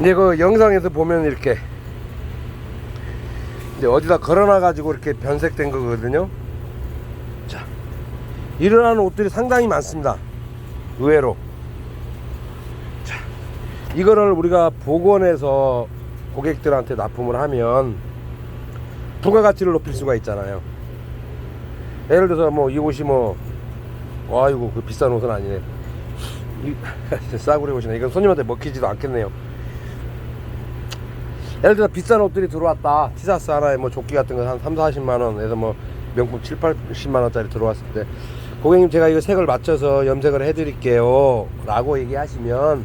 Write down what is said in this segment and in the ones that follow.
이제 그 영상에서 보면 이렇게 이제 어디다 걸어놔 가지고 이렇게 변색된 거거든요. 자, 일어나는 옷들이 상당히 많습니다. 의외로. 자, 이거를 우리가 복원해서 고객들한테 납품을 하면 부가가치를 높일 수가 있잖아요. 예를 들어서 뭐 이 옷이 뭐 아이고 그 비싼 옷은 아니네. 이, 싸구려 옷이네. 이건 손님한테 먹히지도 않겠네요. 예를 들어 비싼 옷들이 들어왔다. 티셔츠 하나에 뭐 조끼 같은 거 한 3, 40만 원에서 뭐 명품 7, 80만 원짜리 들어왔을 때 고객님 제가 이거 색을 맞춰서 염색을 해 드릴게요. 라고 얘기하시면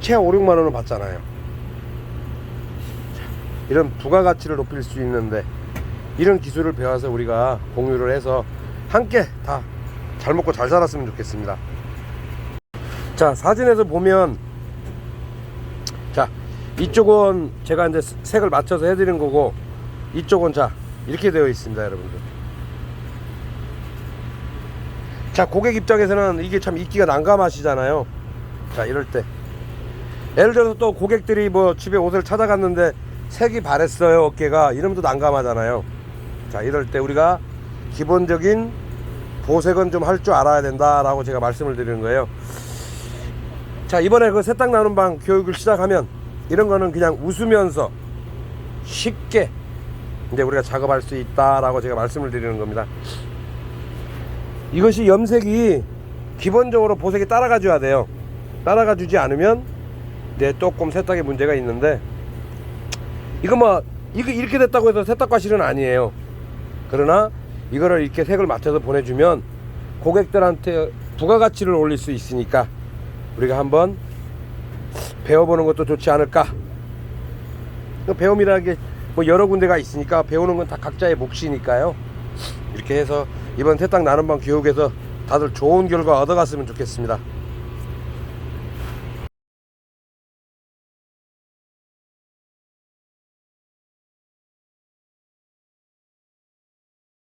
최하 5, 6만 원을 받잖아요. 이런 부가가치를 높일 수 있는데 이런 기술을 배워서 우리가 공유를 해서 함께 다 잘 먹고 잘 살았으면 좋겠습니다. 자 사진에서 보면 자 이쪽은 제가 이제 색을 맞춰서 해드린 거고 이쪽은 자 이렇게 되어 있습니다 여러분들. 자 고객 입장에서는 이게 참 입기가 난감하시잖아요. 자 이럴 때. 예를 들어서 또 고객들이 뭐 집에 옷을 찾아갔는데 색이 바랬어요 어깨가. 이러면 또 난감하잖아요. 자 이럴 때 우리가 기본적인 보색은 좀 할 줄 알아야 된다 라고 제가 말씀을 드리는 거예요. 자 이번에 그 세탁 나눔 방 교육을 시작하면 이런 거는 그냥 웃으면서 쉽게 이제 우리가 작업할 수 있다라고 제가 말씀을 드리는 겁니다. 이것이 염색이 기본적으로 보색이 따라가 줘야 돼요. 따라가 주지 않으면 이제 조금 세탁에 문제가 있는데 이거 뭐 이거 이렇게 됐다고 해서 세탁 과 실은 아니에요. 그러나 이거를 이렇게 색을 맞춰서 보내주면 고객들한테 부가가치를 올릴 수 있으니까 우리가 한번 배워보는 것도 좋지 않을까. 그 배움이라는 게 뭐 여러 군데가 있으니까 배우는 건 다 각자의 몫이니까요. 이렇게 해서 이번 세탁 나눔방 교육에서 다들 좋은 결과 얻어갔으면 좋겠습니다.